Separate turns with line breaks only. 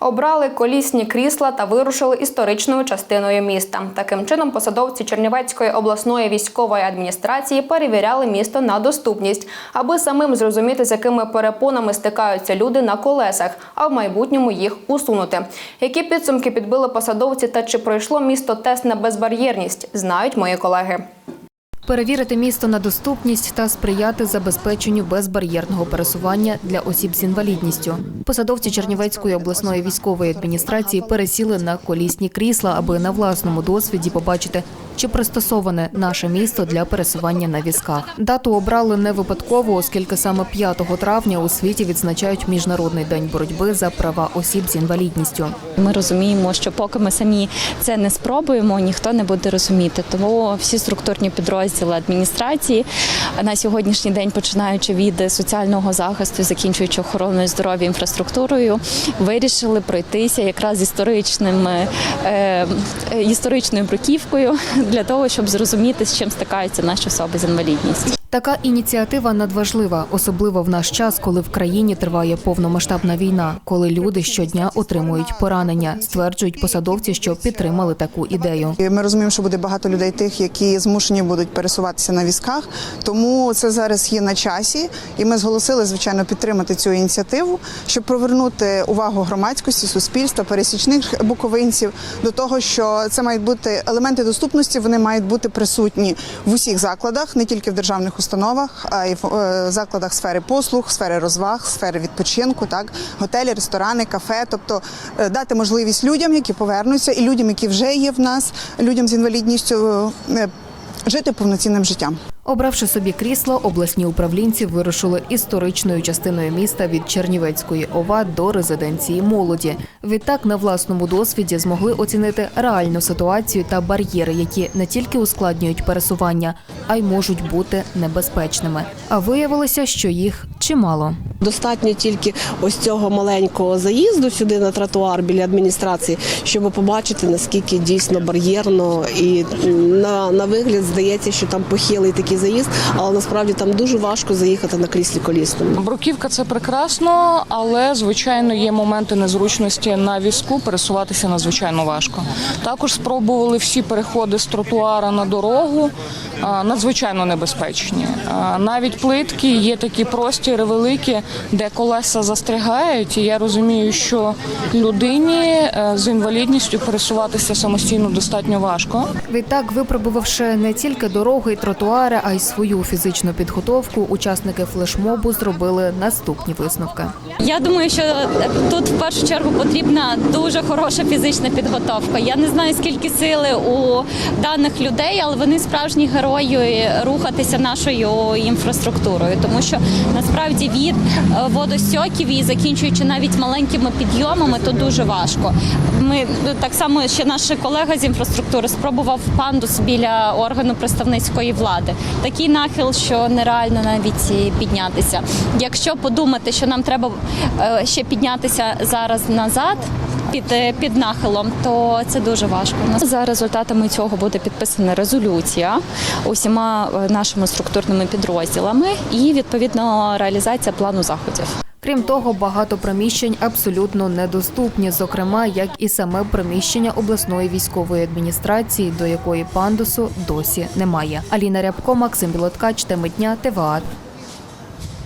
Обрали колісні крісла та вирушили історичною частиною міста. Таким чином, посадовці Чернівецької обласної військової адміністрації перевіряли місто на доступність, аби самим зрозуміти, з якими перепонами стикаються люди на колесах, а в майбутньому їх усунути. Які підсумки підбили посадовці та чи пройшло місто тест на безбар'єрність, знають мої колеги.
Перевірити місто на доступність та сприяти забезпеченню безбар'єрного пересування для осіб з інвалідністю. Посадовці Чернівецької обласної військової адміністрації пересіли на колісні крісла, аби на власному досвіді побачити, чи пристосоване наше місто для пересування на візках. Дату обрали не випадково, оскільки саме 5 травня у світі відзначають міжнародний день боротьби за права осіб з інвалідністю.
Ми розуміємо, що поки ми самі це не спробуємо, ніхто не буде розуміти. Тому всі структурні підрозділи адміністрації на сьогоднішній день, починаючи від соціального захисту, закінчуючи охороною здоров'я інфраструктурою, вирішили пройтися якраз історичним е, е, історичною бруківкою для того, щоб зрозуміти, з чим стикаються наші особи з інвалідністю.
Така ініціатива надважлива, особливо в наш час, коли в країні триває повномасштабна війна, коли люди щодня отримують поранення, стверджують посадовці, що підтримали таку ідею.
Ми розуміємо, що буде багато людей, тих, які змушені будуть пересуватися на візках. Тому це зараз є на часі, і ми зголосили звичайно підтримати цю ініціативу, щоб привернути увагу громадськості, суспільства, пересічних буковинців до того, що це мають бути елементи доступності. Вони мають бути присутні в усіх закладах, не тільки в державних установах, й в е, закладах сфери послуг, сфери розваг, сфери відпочинку, так готелі, ресторани, кафе. Тобто е, дати можливість людям, які повернуться, і людям, які вже є в нас, людям з інвалідністю, е, жити повноцінним життям.
Обравши собі крісло, обласні управлінці вирушили історичною частиною міста від Чернівецької ОВА до резиденції молоді. Відтак на власному досвіді змогли оцінити реальну ситуацію та бар'єри, які не тільки ускладнюють пересування, а й можуть бути небезпечними. А виявилося, що їх чимало.
Достатньо тільки ось цього маленького заїзду сюди на тротуар біля адміністрації, щоб побачити наскільки дійсно бар'єрно і на, на вигляд здається, що там похилий такий заїзд, але насправді там дуже важко заїхати на кріслі колісному.
Бруківка це прекрасно, але звичайно є моменти незручності на візку. Пересуватися надзвичайно важко. Також спробували всі переходи з тротуара на дорогу. Надзвичайно небезпечні. Навіть плитки є такі простіри великі, де колеса застрягають. І я розумію, що людині е, з інвалідністю пересуватися самостійно достатньо важко.
Відтак, випробувавши не тільки дороги й тротуари, а й свою фізичну підготовку, учасники флешмобу зробили наступні висновки.
Я думаю, що тут в першу чергу потрібна дуже хороша фізична підготовка. Я не знаю, скільки сили у даних людей, але вони справжні герої рухатися нашою інфраструктурою, тому що насправді від е, водостьоків і закінчуючи навіть маленькими підйомами, то дуже важко. Ми ну, так само ще наш колега з інфраструктури спробував пандус біля органу представницької влади. Такий нахил, що нереально навіть піднятися. Якщо подумати, що нам треба е, ще піднятися зараз назад. Під, е, під нахилом, то це дуже важко. За результатами цього буде підписана резолюція усіма е, нашими структурними підрозділами і відповідно реалізація плану заходів.
Крім того, багато приміщень абсолютно недоступні, зокрема, як і саме приміщення обласної військової адміністрації, до якої пандусу досі немає. Аліна Рябко, Максим Білоткач, Темитня, ТВА.